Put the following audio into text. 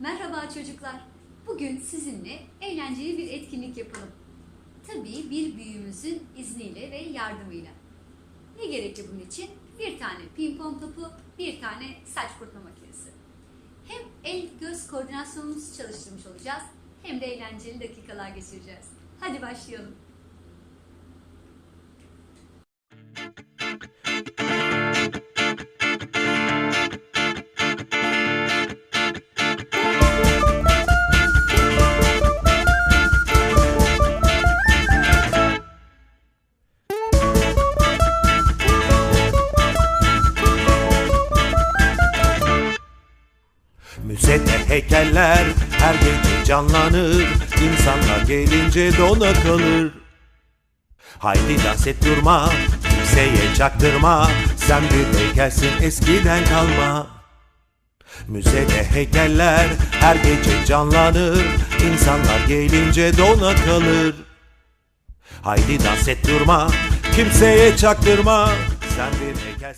Merhaba çocuklar. Bugün sizinle eğlenceli bir etkinlik yapalım. Tabii bir büyüğümüzün izniyle ve yardımıyla. Ne gerekli bunun için? Bir tane pimpon topu, bir tane saç kurutma makinesi. Hem el göz koordinasyonumuzu çalıştırmış olacağız hem de eğlenceli dakikalar geçireceğiz. Hadi başlayalım. Müzede heykeller her gece canlanır. İnsanlar gelince dona kalır. Haydi dans et durma Kimseye çaktırma. Sen bir heykelsin eskiden kalma. Müzede heykeller her gece canlanır. İnsanlar gelince dona kalır. Haydi dans et durma Kimseye çaktırma. Sen bir heykelsin